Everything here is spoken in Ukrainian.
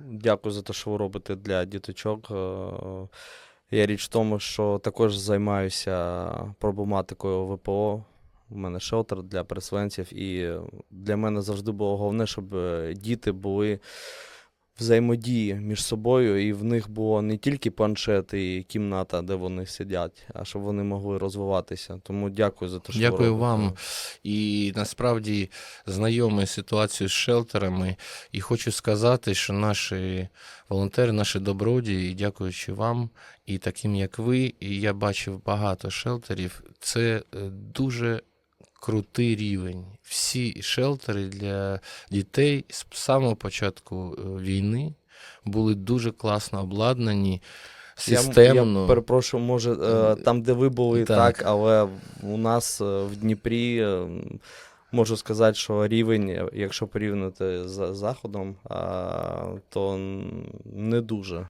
Дякую за те, що ви робите для діточок. Е, Я річ в тому, що також займаюся проблематикою ВПО. У мене шелтер для переселенців, і для мене завжди було головне, щоб е, діти були взаємодії між собою, і в них було не тільки планшет і кімната, де вони сидять, а щоб вони могли розвиватися. Тому дякую за те, що Дякую робите. вам. І насправді знайомий з ситуацією з шелтерами. І хочу сказати, що наші волонтери, наші добродії, дякуючи вам і таким, як ви, і я бачив багато шелтерів, це е, дуже крутий рівень. Всі шелтери для дітей з самого початку е, війни були дуже класно обладнані. Системно. я перепрошую, може, е, там, де ви були, Так. так, але у нас е, в Дніпрі можу сказати, що рівень, якщо порівняти з заходом, то не дуже.